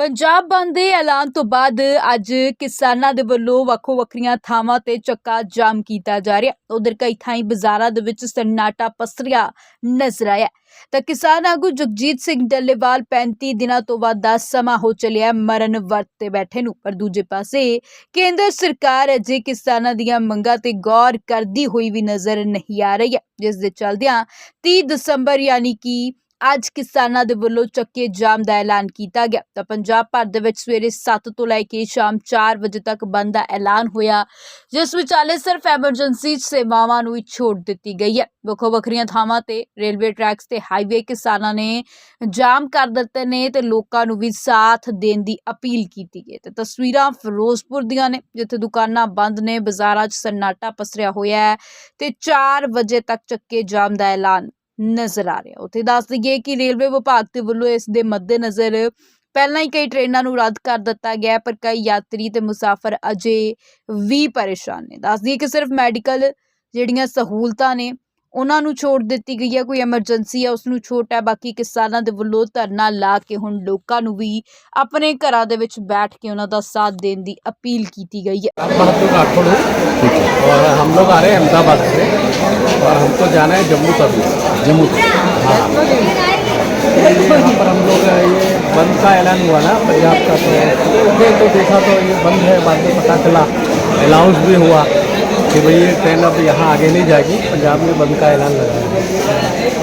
ਪੰਜਾਬ ਬੰਦ ਦੇ ਐਲਾਨ ਤੋਂ ਬਾਅਦ ਅੱਜ ਕਿਸਾਨਾਂ ਦੇ ਵੱਲੋਂ ਵੱਖੋ ਵੱਖਰੀਆਂ ਥਾਵਾਂ ਤੇ ਚੱਕਾ ਜਾਮ ਕੀਤਾ ਜਾ ਰਿਹਾ। ਉਧਰ ਕਈ ਥਾਈਂ ਬਾਜ਼ਾਰਾਂ ਦੇ ਵਿੱਚ ਸਨਾਟਾ ਪਸਰਿਆ ਨਜ਼ਰ ਆਇਆ। ਤਾਂ ਕਿਸਾਨ ਆਗੂ ਜਗਜੀਤ ਸਿੰਘ ਡੱਲੇਵਾਲ 35 ਦਿਨਾਂ ਤੋਂ ਵੱਧ ਦਾ ਸਮਾਂ ਹੋ ਚੱਲਿਆ ਮਰਨ ਵਰਤ ਤੇ ਬੈਠੇ ਨੂੰ। ਪਰ ਦੂਜੇ ਪਾਸੇ ਕੇਂਦਰ ਸਰਕਾਰ ਅਜੇ ਕਿਸਾਨਾਂ ਦੀਆਂ ਮੰਗਾਂ ਤੇ ਗੌਰ ਕਰਦੀ ਹੋਈ ਵੀ ਨਜ਼ਰ ਨਹੀਂ ਆ ਰਹੀ ਹੈ। ਜਿਸ ਦੇ ਚਲਦਿਆਂ 30 ਦਸੰਬਰ ਯਾਨੀ ਕਿ ਅੱਜ ਕਿਸਾਨਾਂ ਦੇ ਵੱਲੋਂ ਚੱਕੇ ਜਾਮ ਦਾ ਐਲਾਨ ਕੀਤਾ ਗਿਆ। ਤਾਂ ਪੰਜਾਬ ਭਰ ਦੇ ਵਿੱਚ ਸਵੇਰੇ 7 ਤੋਂ ਲੈ ਕੇ ਸ਼ਾਮ 4 ਵਜੇ ਤੱਕ ਬੰਦ ਦਾ ਐਲਾਨ ਹੋਇਆ, ਜਿਸ ਵਿਚਾਲੇ ਸਿਰਫ ਐਮਰਜੈਂਸੀ ਸੇਵਾਵਾਂ ਨੂੰ ਹੀ ਛੋਟ ਦਿੱਤੀ ਗਈ ਹੈ। ਵੱਖੋ ਵੱਖਰੀਆਂ ਥਾਵਾਂ ਤੇ ਰੇਲਵੇ ਟਰੈਕਸ ਤੇ ਹਾਈਵੇ ਕਿਸਾਨਾਂ ਨੇ ਜਾਮ ਕਰ ਦਿੱਤੇ ਨੇ ਤੇ ਲੋਕਾਂ ਨੂੰ ਵੀ ਸਾਥ ਦੇਣ ਦੀ ਅਪੀਲ ਕੀਤੀ ਗਈ ਤੇ ਤਸਵੀਰਾਂ ਫਿਰੋਜ਼ਪੁਰ ਦੀਆਂ ਨੇ, ਜਿੱਥੇ ਦੁਕਾਨਾਂ ਬੰਦ ਨੇ, ਬਾਜ਼ਾਰਾਂ 'ਚ ਸੰਨਾਟਾ ਪਸਰਿਆ ਹੋਇਆ ਹੈ ਤੇ 4 ਵਜੇ ਤੱਕ ਚੱਕੇ ਜਾਮ ਦਾ ਐਲਾਨ ਨਜ਼ਰ ਆ ਰਿਹਾ ਉੱਥੇ ਦੱਸ ਦਈਏ ਕਿ ਰੇਲਵੇ ਵਿਭਾਗ ਦੇ ਵੱਲੋਂ ਇਸ ਦੇ ਮੱਦੇਨਜ਼ਰ ਪਹਿਲਾਂ ਹੀ ਕਈ ਟ੍ਰੇਨਾਂ ਨੂੰ ਰੱਦ ਕਰ ਦਿੱਤਾ ਗਿਆ ਹੈ, ਪਰ ਕਈ ਯਾਤਰੀ ਤੇ ਮੁਸਾਫਰ ਅਜੇ ਵੀ ਪਰੇਸ਼ਾਨ ਨੇ ਦੱਸ ਦਈਏ ਕਿ ਸਿਰਫ ਮੈਡੀਕਲ ਜਿਹੜੀਆਂ ਸਹੂਲਤਾਂ ਨੇ ਉਹਨਾਂ ਨੂੰ ਛੋਟ ਦਿੱਤੀ ਗਈ ਹੈ ਕੋਈ ਐਮਰਜੈਂਸੀ ਹੈ ਉਸ ਨੂੰ ਛੋਟ ਹੈ ਬਾਕੀ ਕਿਸਾਨਾਂ ਦੇ ਵੱਲੋਂ ਧਰਨਾ ਲਾ ਕੇ ਹੁਣ ਲੋਕਾਂ ਨੂੰ ਵੀ ਆਪਣੇ ਘਰਾਂ ਦੇ ਵਿੱਚ ਬੈਠ ਕੇ ਉਹਨਾਂ ਦਾ ਸਾਥ ਦੇਣ ਦੀ ਅਪੀਲ ਕੀਤੀ ਗਈ ਹੈ आप बहादुर राठौड़ हूँ और हम लोग आ रहे हैं अहमदाबाद से और हमको जाना है जम्मू तक जम्मू हाँ यहाँ पर हम लोग ये बंद का ऐलान हुआ ना पंजाब का तो उठे तो देखा तो ये बंद है बाद में पता चला अनाउंस भी हुआ कि भाई ये ट्रेन अब यहाँ आगे नहीं जाएगी पंजाब में बंद का ऐलान लगा है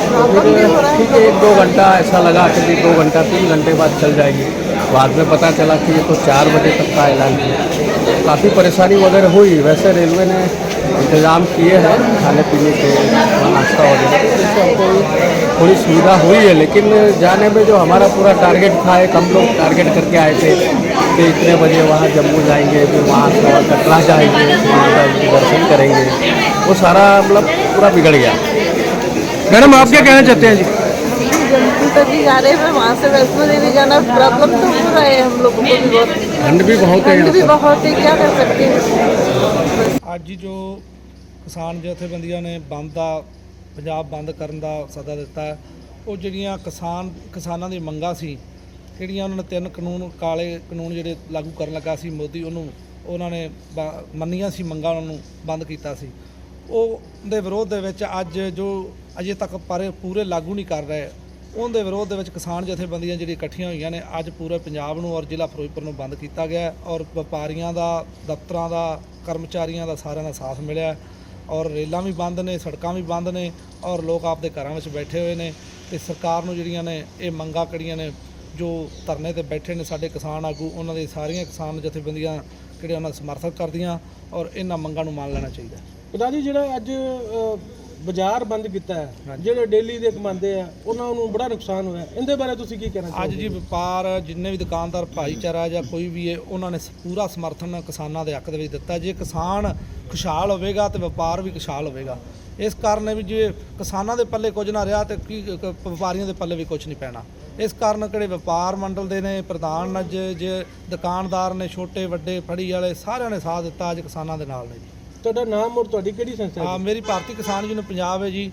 तो ठीक है एक दो घंटा ऐसा लगा कि दो घंटा तीन घंटे बाद चल जाएगी बाद में पता चला कि ये तो चार बजे तक का ऐलान किया काफ़ी परेशानी वगैरह हुई वैसे रेलवे ने इंतज़ाम किए हैं खाने पीने के नाश्ता वगैरह तो थोड़ी सुविधा हुई है लेकिन जाने में जो हमारा पूरा टारगेट था एक हम लोग टारगेट करके आए थे कि इतने बजे वहाँ जम्मू जाएँगे फिर वहाँ से वहाँ कटरा जाएँगे माता जी दर्शन करेंगे। वो सारा मतलब पूरा बिगड़ गया। मैडम आप क्या कहना चाहते हैं जी? जी जा रहे हैं वहाँ से वैष्णो देवी जाना प्रॉब्लम तो हो रहा है हम लोगों को भी बहुत। ठंड भी बहुत है क्या कर सकते हैं? आज जो किसान जथेबंदियों ने बंद का ਪੰਜਾਬ ਬੰਦ ਕਰਨ ਦਾ ਸੱਦਾ ਦਿੱਤਾ ਉਹ ਜਿਹੜੀਆਂ ਕਿਸਾਨ, ਕਿਸਾਨਾਂ ਦੀ ਮੰਗਾਂ ਸੀ ਜਿਹੜੀਆਂ ਉਹਨਾਂ ਨੇ ਤਿੰਨ ਕਾਨੂੰਨ, ਕਾਲੇ ਕਾਨੂੰਨ ਜਿਹੜੇ ਲਾਗੂ ਕਰਨ ਲੱਗਾ ਸੀ ਮੋਦੀ, ਉਹਨੂੰ ਉਹਨਾਂ ਨੇ ਬ- ਮੰਨੀਆਂ ਸੀ ਮੰਗਾਂ ਉਹਨਾਂ ਨੂੰ ਬੰਦ ਕੀਤਾ ਸੀ। ਉਹ ਦੇ ਵਿਰੋਧ ਦੇ ਵਿੱਚ ਅੱਜ ਜੋ ਅਜੇ ਤੱਕ ਪਰ ਪੂਰੇ ਲਾਗੂ ਨਹੀਂ ਕਰ ਰਹੇ, ਉਹਦੇ ਵਿਰੋਧ ਦੇ ਵਿੱਚ ਕਿਸਾਨ ਜਥੇਬੰਦੀਆਂ ਜਿਹੜੀ ਇਕੱਠੀਆਂ ਹੋਈਆਂ ਨੇ, ਅੱਜ ਪੂਰੇ ਪੰਜਾਬ ਨੂੰ ਔਰ ਜ਼ਿਲ੍ਹਾ ਫਿਰੋਜ਼ਪੁਰ ਨੂੰ ਬੰਦ ਕੀਤਾ ਗਿਆ ਔਰ ਵਪਾਰੀਆਂ ਦਾ, ਦਫ਼ਤਰਾਂ ਦਾ, ਕਰਮਚਾਰੀਆਂ ਦਾ ਸਾਰਿਆਂ ਦਾ ਸਾਥ ਮਿਲਿਆ ਔਰ ਰੇਲਾਂ ਵੀ ਬੰਦ ਨੇ, ਸੜਕਾਂ ਵੀ ਬੰਦ ਨੇ ਔਰ ਲੋਕ ਆਪਦੇ ਘਰਾਂ ਵਿੱਚ ਬੈਠੇ ਹੋਏ ਨੇ ਤੇ ਸਰਕਾਰ ਨੂੰ ਜਿਹੜੀਆਂ ਨੇ ਇਹ ਮੰਗਾਂ ਕਿਹੜੀਆਂ ਨੇ ਜੋ ਧਰਨੇ ਤੇ ਬੈਠੇ ਨੇ ਸਾਡੇ ਕਿਸਾਨ ਆਗੂ ਉਹਨਾਂ ਦੀ ਸਾਰੀਆਂ ਕਿਸਾਨ ਜਥੇਬੰਦੀਆਂ ਕਿਹੜੇ ਉਹਨਾਂ ਦਾ ਸਮਰਥਨ ਕਰਦੀਆਂ ਔਰ ਇਹਨਾਂ ਮੰਗਾਂ ਨੂੰ ਮੰਨ ਲੈਣਾ ਚਾਹੀਦਾ। ਪਤਾ ਜੀ ਜਿਹੜਾ ਅੱਜ ਬਾਜ਼ਾਰ ਬੰਦ ਕੀਤਾ ਹੈ। ਜਿਹੜੇ ਡੇਲੀ ਦੇ ਕਮਾਉਂਦੇ ਆ ਉਹਨਾਂ ਨੂੰ ਬੜਾ ਨੁਕਸਾਨ ਹੋਇਆ। ਇਹਦੇ ਬਾਰੇ ਤੁਸੀਂ ਕੀ ਕਹਿਣਾ ਅੱਜ ਚਾਹੋਗੇ? ਜੀ ਵਪਾਰ ਜਿੰਨੇ ਵੀ ਦੁਕਾਨਦਾਰ ਭਾਈਚਾਰਾ ਜਾਂ ਕੋਈ ਵੀ ਹੈ ਉਹਨਾਂ ਨੇ ਪੂਰਾ ਸਮਰਥਨ ਕਿਸਾਨਾਂ ਦੇ ਹੱਕ ਦੇ ਵਿੱਚ ਦਿੱਤਾ। ਜੇ ਕਿਸਾਨ ਖੁਸ਼ਹਾਲ ਹੋਵੇਗਾ ਤੇ ਵਪਾਰ ਵੀ ਖੁਸ਼ਹਾਲ ਹੋਵੇਗਾ। ਇਸ ਕਾਰਨ ਵੀ ਜੇ ਕਿਸਾਨਾਂ ਦੇ ਪੱਲੇ ਕੁਝ ਨਾ ਰਿਹਾ ਤੇ ਕੀ ਵਪਾਰੀਆਂ ਦੇ ਪੱਲੇ ਵੀ ਕੁਝ ਨਹੀਂ ਪੈਣਾ। ਇਸ ਕਾਰਨ ਕਿਹੜੇ ਵਪਾਰ ਮੰਡਲ ਦੇ ਨੇ ਪ੍ਰਧਾਨ ਅੱਜ ਜੇ ਦੁਕਾਨਦਾਰ ਨੇ ਛੋਟੇ ਵੱਡੇ ਫੜੀ ਵਾਲੇ ਸਾਰਿਆਂ ਨੇ ਸਾਥ ਦਿੱਤਾ ਅੱਜ ਕਿਸਾਨਾਂ ਦੇ ਨਾਲ ਨੇ ਜੀ। ਤੁਹਾਡਾ ਨਾਮ ਔਰ ਤੁਹਾਡੀ ਕਿਹੜੀ ਸੰਸਥਾ ਹੈ ਮੇਰੀ ਭਾਰਤੀ ਕਿਸਾਨ ਯੂਨੀਅਨ ਪੰਜਾਬ ਹੈ ਜੀ।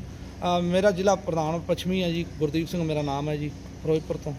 ਮੇਰਾ ਜ਼ਿਲ੍ਹਾ ਪ੍ਰਧਾਨ ਪੱਛਮੀ ਹੈ ਜੀ। ਗੁਰਦੀਪ ਸਿੰਘ ਮੇਰਾ ਨਾਮ ਹੈ ਜੀ ਫਿਰੋਜ਼ਪੁਰ ਤੋਂ।